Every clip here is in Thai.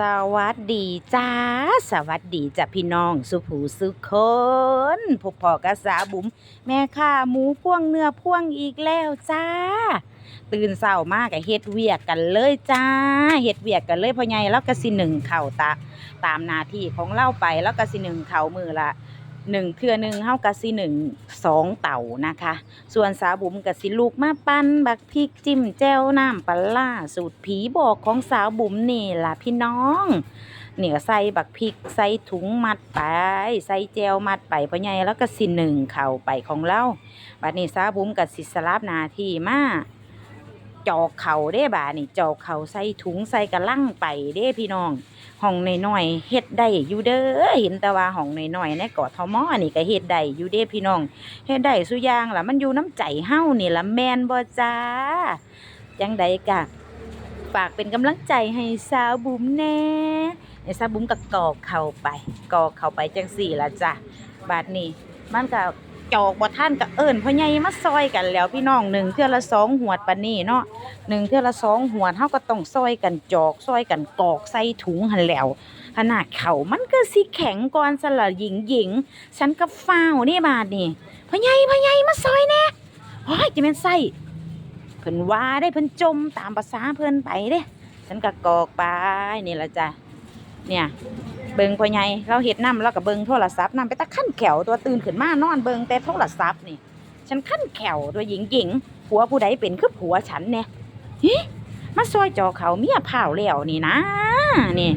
สวัสดีจ้า สวัสดีจ้ะพี่น้อง สุผูสุคนพบพอกระสาบุ๋มแม่ค้าหมูพ่วงเนื้อพ่วงอีกแล้วจ้า ตื่นเศร้ามากกับเฮ็ดเวียกกันเลยจ้าเฮ็ดเวียกกันเลยพ่อใหญ่แล้วก็สิหนึ่งเข่าตาตามหน้าที่ของเล่าไปแล้วก็สิหนึ่งเข่ามือละ หนึ่งเทื่อหนึ่งเฮาก็สิหนึ่งสองเต่านะคะ ส่วนสาวบุ๋มกับสิลูกมาปั้นบักพริกจิ้มแจ่วน้ำปลาร้าสูตรผีบอกของสาวบุ๋มนี่ล่ะพี่น้องเนี่ยใส่บักพริกใส่ถุงมัดไป ใส่แจวมัดไปพ่อใหญ่แล้วก็สิหนึ่งเข่าไปของเราบัดนี้สาวบุ๋มกับสิสลับนาทีมา จอกเข่าเด้บานี่จอกเข่าใส่ถุงใส่กระลังไปเด้พี่น้องห้องน้อยๆเฮ็ดได้อยู่เด้อเห็นแต่ว่าห้องน้อยๆในกอทมอนี่ก็เฮ็ดได้อยู่เด้พี่น้องเฮ็ดได้สุอย่างล่ะมันอยู่น้ำใจเฮานี่ล่ะแม่นบ่จ้าจังใดกะฝากเป็นกำลังใจให้สาวบุ๋มแน่ให้สาวบุ๋มก็กอกเข้าไปกอกเข้าไปจังสี่ล่ะจ้ะบาดนี้มันก็ จอกบ่ท่านก็เอิ้นพ่อใหญ่มาซอยกันแล้วพี่น้องหนึ่งเทื่อละสองหวดปานนี้เนาะหนึ่งเทื่อละสองหวดเฮาก็ต้องซอยกันจอกซอยกันกอกใส่ถุงหันแล้วขนาดเขามันก็สิแข็งก่อนสละหญิงหญิงฉันก็ฟ้าวนี่บาดนี่พ่อใหญ่พ่อใหญ่มาซอยแน่โอ้ยจะเป็นไส้เพิ่นว่าได้เพิ่นจมตามภาษาเพิ่นไปเด้ฉันก็กอกไปนี่ละจ้ะเนี่ย เบิงพ่อใหญ่เราเฮ็ดน้ำแล้วก็เบิงโทรศัพท์น้ำไปตะขั้นแขวตัวตื่นขึ้นมานอนเบิงแต่โทรศัพท์นี่ ฉันขั้นแขวตัวหญิงหญิงผัวผู้ใดเป็นคือผัวฉันเนี่ยฮิมาซอยจอเขาเมียเผาแล้วนี่นะนี่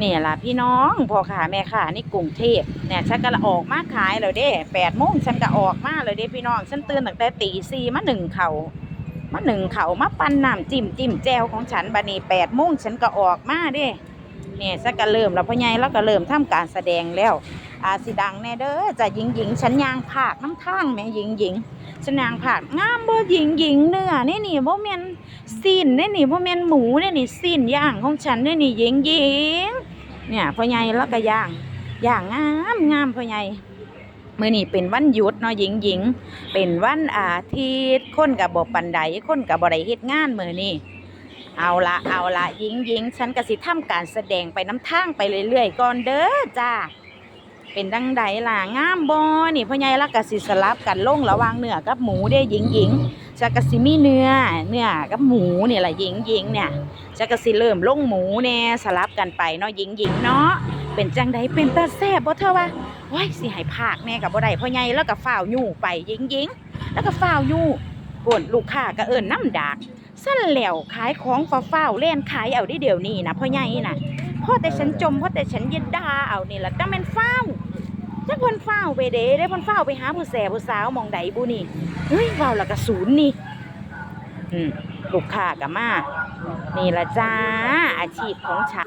นี่ล่ะพี่น้องพ่อค้าแม่ค้านี่กรุงเทพเนี่ยฉันก็ละออกมาขายแล้วเด้แปดโมงฉันก็ออกมาเลยเด้พี่น้อง ฉันตื่นตั้งแต่ตีสี่มาหนึ่งเขามาหนึ่งเขามาปั้นน้ำจิ้มจิ้มแจวของฉันบัดนี้แปดโมงฉันก็ออกมาเด้ เนี่ยฉันก็เริ่มแล้วพ่อใหญ่แล้วก็เริ่มทำการแสดงแล้ว อาสิดังแน่เด้อจะหญิงหญิงฉันยางผากน้ำทางแม่หญิงหญิงฉันยางผากงามบ่หญิงหญิงเนื้อนี่นี่บ่แม่นซีนนี่นี่บ่แม่นหมูนี่นี่ซีนย่างของฉันนี่นี่หญิงหญิงเนี่ยพ่อใหญ่แล้วก็ย่างย่างงามงามพ่อใหญ่มื้อนี้เป็นวันหยุดเนาะหญิงหญิงเป็นวันอาทิตย์คนกับบปันใดคนกับบ่ไดเฮ็ดงานมื้อนี้ เอาละเอาละหญิงหญิงฉันก็สิทำการแสดงไปน้ำทางไปเรื่อยๆก่อนเด้อจ้าเป็นดังใดล่ะงามบ่นี่พ่อใหญ่ล้วก็สิสลับกันลงระวางเนื้อกับหมูเด้หญิงหญิงจะก็สิมีเนื้อเนื้อกับหมูนี่แหละหญิงหญิงเนี่ยจะกะสิเริ่มลงหมูแน่สลับกันไปเนาะหญิงหญิงเนาะเป็นจังใดเป็นตาแซ่บบ่เธอวะโอ้ยสิให้ภาคแม่กับบ่ได้พ่อใหญ่แล้วก็ฝ้าวยู่ไปหญิงหญิงแล้วก็ฝ้าวยู่กวนลูกค้าก็เอิ้นน้ำดาก สั้นแล้วขายของฟ้าเฝ้าเล่นขายเอาได้เดี๋ยวนี้นะพ่อใหญ่น่ะพ่อแต่ฉันจมพ่อแต่ฉันยินดาเอานี่แหละจังเป็นฝ้าจักพนเฝ้าไปเด้ได้พนเฝ้าไปหาผู้แสผู้สาวมองใดบุนี่เฮ้ยเว้าละกระสูนนี่อืมลูกค้ากับมานี่ละจ้าอาชีพของฉัน